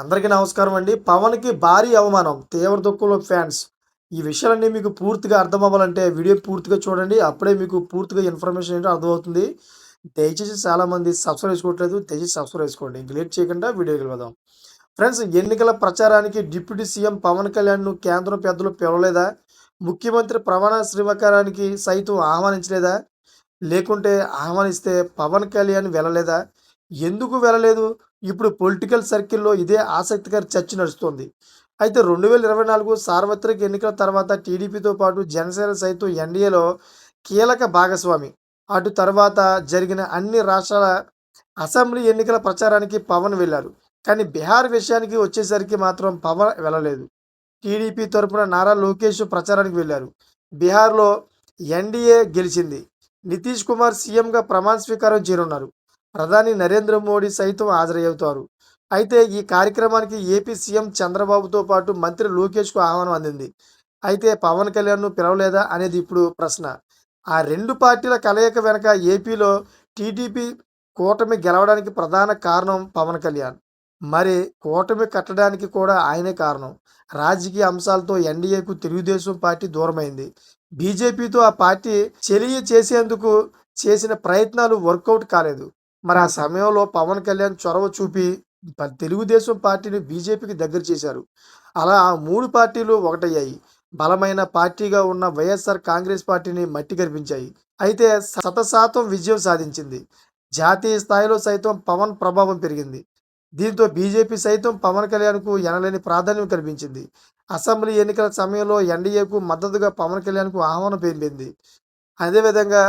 అందరికీ నమస్కారం అండి. పవన్కి భారీ అవమానం తీవ్ర దుఃఖంలో ఫ్యాన్స్. ఈ విషయాలన్నీ మీకు పూర్తిగా అర్థం అవ్వాలంటే వీడియో పూర్తిగా చూడండి. అప్పుడే మీకు పూర్తిగా ఇన్ఫర్మేషన్ ఏంటో అర్థమవుతుంది. దయచేసి చాలామంది సబ్స్క్రైబ్ చేసుకోవట్లేదు. దయచేసి సబ్స్క్రైబ్ చేసుకోండి. ఇంక లేట్ చేయకుండా వీడియోకి వెళ్దాం. ఫ్రెండ్స్ ఎన్నికల ప్రచారానికి డిప్యూటీ సీఎం పవన్ కళ్యాణ్ను కేంద్రం పెద్దలు పిలవలేదా? ముఖ్యమంత్రి ప్రమాణ శ్రీవకారానికి సైతం ఆహ్వానించలేదా? లేకుంటే ఆహ్వానిస్తే పవన్ కళ్యాణ్ వెళ్ళలేదా? ఎందుకు వెళ్ళలేదు? ఇప్పుడు పొలిటికల్ సర్కిల్లో ఇదే ఆసక్తికర చర్చ నడుస్తోంది. అయితే రెండు వేల ఇరవై నాలుగు సార్వత్రిక ఎన్నికల తర్వాత టీడీపీతో పాటు జనసేన సైతం ఎన్డీఏలో కీలక భాగస్వామి. అటు తర్వాత జరిగిన అన్ని రాష్ట్రాల అసెంబ్లీ ఎన్నికల ప్రచారానికి పవన్ వెళ్ళారు కానీ బీహార్ విషయానికి వచ్చేసరికి మాత్రం పవన్ వెళ్ళలేదు టీడీపీ తరపున నారా లోకేష్ ప్రచారానికి వెళ్ళారు బీహార్లో ఎన్డీఏ గెలిచింది. నితీష్ కుమార్ సీఎంగా ప్రమాణ స్వీకారం చేరున్నారు ప్రధాని నరేంద్ర మోడీ సైతం హాజరవుతారు అయితే ఈ కార్యక్రమానికి ఏపీ సీఎం చంద్రబాబుతో పాటు మంత్రి లోకేష్కు ఆహ్వానం అందింది. అయితే పవన్ కళ్యాణ్ను పిలవలేదా అనేది ఇప్పుడు ప్రశ్న. ఆ రెండు పార్టీల కలయిక వెనుక ఏపీలో టీడీపీ కూటమి గెలవడానికి ప్రధాన కారణం పవన్ కళ్యాణ్. మరి కూటమి కట్టడానికి కూడా ఆయనే కారణం. రాజకీయ అంశాలతో ఎన్డీఏకు తెలుగుదేశం పార్టీ దూరమైంది. బీజేపీతో ఆ పార్టీ చెలియ చేసేందుకు చేసిన ప్రయత్నాలు వర్కౌట్ కాలేదు. మరి ఆ సమయంలో పవన్ కళ్యాణ్ చొరవ చూపి తెలుగుదేశం పార్టీని బీజేపీకి దగ్గర చేశారు. అలా ఆ మూడు పార్టీలు ఒకటయ్యాయి. బలమైన పార్టీగా ఉన్న వైఎస్ఆర్ కాంగ్రెస్ పార్టీని మట్టి కనిపించాయి అయితే శతశాతం విజయం సాధించింది. జాతీయ స్థాయిలో సైతం పవన్ ప్రభావం పెరిగింది. దీంతో బీజేపీ సైతం పవన్ కళ్యాణ్కు ఎనలేని ప్రాధాన్యం కల్పించింది. అసెంబ్లీ ఎన్నికల సమయంలో ఎన్డీఏకు మద్దతుగా పవన్ కళ్యాణ్కు ఆహ్వానం పెరిగింది అదేవిధంగా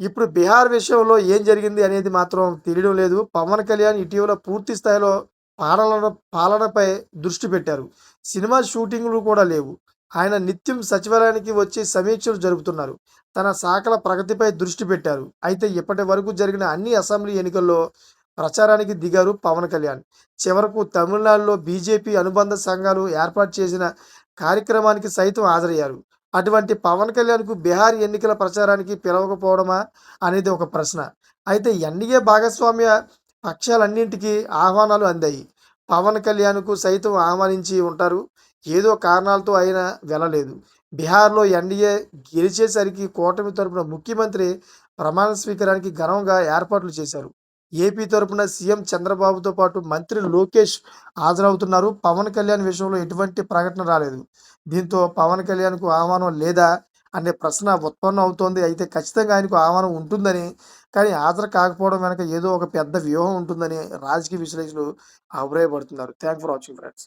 ఇప్పుడు బీహార్ విషయంలో ఏం జరిగింది అనేది మాత్రం తెలియడం లేదు. పవన్ కళ్యాణ్ ఇటీవల పూర్తి స్థాయిలో పాలన పాలనపై దృష్టి పెట్టారు. సినిమా షూటింగ్లు కూడా లేవు. ఆయన నిత్యం సచివాలయానికి వచ్చి సమీక్షలు జరుపుతున్నారు. తన శాఖల ప్రగతిపై దృష్టి పెట్టారు. అయితే ఇప్పటి వరకు జరిగిన అన్ని అసెంబ్లీ ఎన్నికల్లో ప్రచారానికి దిగారు పవన్ కళ్యాణ్. చివరకు తమిళనాడులో బీజేపీ అనుబంధ సంఘాలు ఏర్పాటు చేసిన కార్యక్రమానికి సైతం హాజరయ్యారు. అటువంటి పవన్ కళ్యాణ్కు బీహార్ ఎన్నికల ప్రచారానికి పిలవకపోవడమా అనేది ఒక ప్రశ్న. అయితే ఎన్డీఏ భాగస్వామ్య పక్షాలన్నింటికీ ఆహ్వానాలు అందాయి. పవన్ కళ్యాణ్కు సైతం ఆహ్వానించి ఉంటారు. ఏదో కారణాలతో ఆయన వెళ్ళలేదు. బీహార్లో ఎన్డీఏ గెలిచేసరికి కూటమి తరపున ముఖ్యమంత్రి ప్రమాణ స్వీకారానికి ఘనంగా ఏర్పాట్లు చేశారు. ఏపీ తరపున సీఎం చంద్రబాబుతో పాటు మంత్రి లోకేష్ హాజరవుతున్నారు. పవన్ కళ్యాణ్ విషయంలో ఎటువంటి ప్రకటన రాలేదు. దీంతో పవన్ కళ్యాణ్కు ఆహ్వానం లేదా అనే ప్రశ్న ఉత్పన్నం అవుతోంది. అయితే ఖచ్చితంగా ఆయనకు ఆహ్వానం ఉంటుందని కానీ హాజరు కాకపోవడం వెనక ఏదో ఒక పెద్ద వ్యూహం ఉంటుందని రాజకీయ విశ్లేషకులు అభిప్రాయపడుతున్నారు. Thank for watching friends.